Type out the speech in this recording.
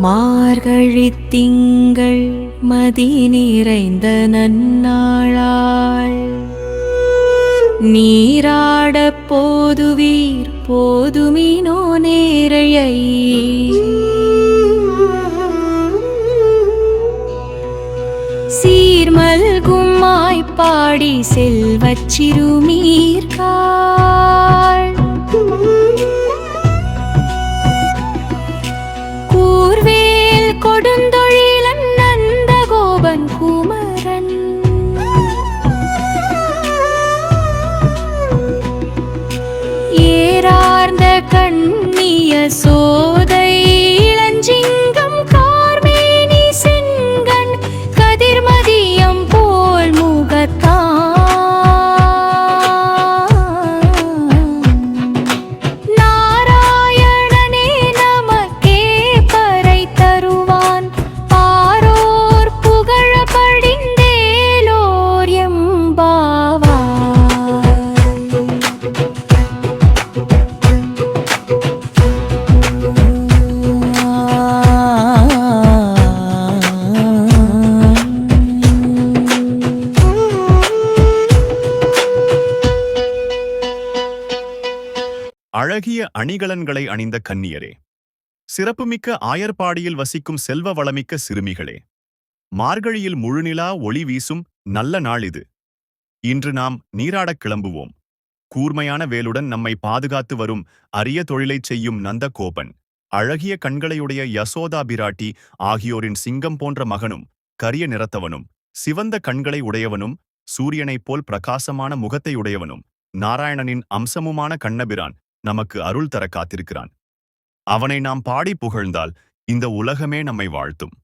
மார்கழி திங்கள் மதி நிறைந்த நன்னாளாள் நீராட போதுவீர் போதுமினோ நேரையை. சீர்மல்கும் மாய்ப்பாடி செல்வச் சிறுமீர்காள். கூர்வேல் கொடுந்தொழிலன் நந்த கோபன் குமரன். ஏறார்ந்த கண்ணிய சோதை அழகிய அணிகலன்களை அணிந்த கன்னியரே சிறப்புமிக்க ஆயர்பாடியில் வசிக்கும் செல்வ வளமிக்க சிறுமிகளே மார்கழியில் முழுநிலா ஒளி வீசும் நல்ல நாள் இது. இன்று நாம் நீராடக் கிளம்புவோம். கூர்மையான வேலுடன் நம்மை பாதுகாத்து வரும் அரிய தொழிலைச் செய்யும் நந்தகோபன் அழகிய கண்களையுடைய யசோதா பிராட்டி ஆகியோரின் சிங்கம் போன்ற மகனும் கரிய நிறத்தவனும் சிவந்த கண்களை உடையவனும் சூரியனைப் போல் பிரகாசமான முகத்தையுடையவனும் நாராயணனின் அம்சமுமான கண்ணபிரான் நமக்கு அருள் தர காத்திருக்கிறான். அவனை நாம் பாடி புகழ்ந்தால் இந்த உலகமே நம்மை வாழ்த்தும்.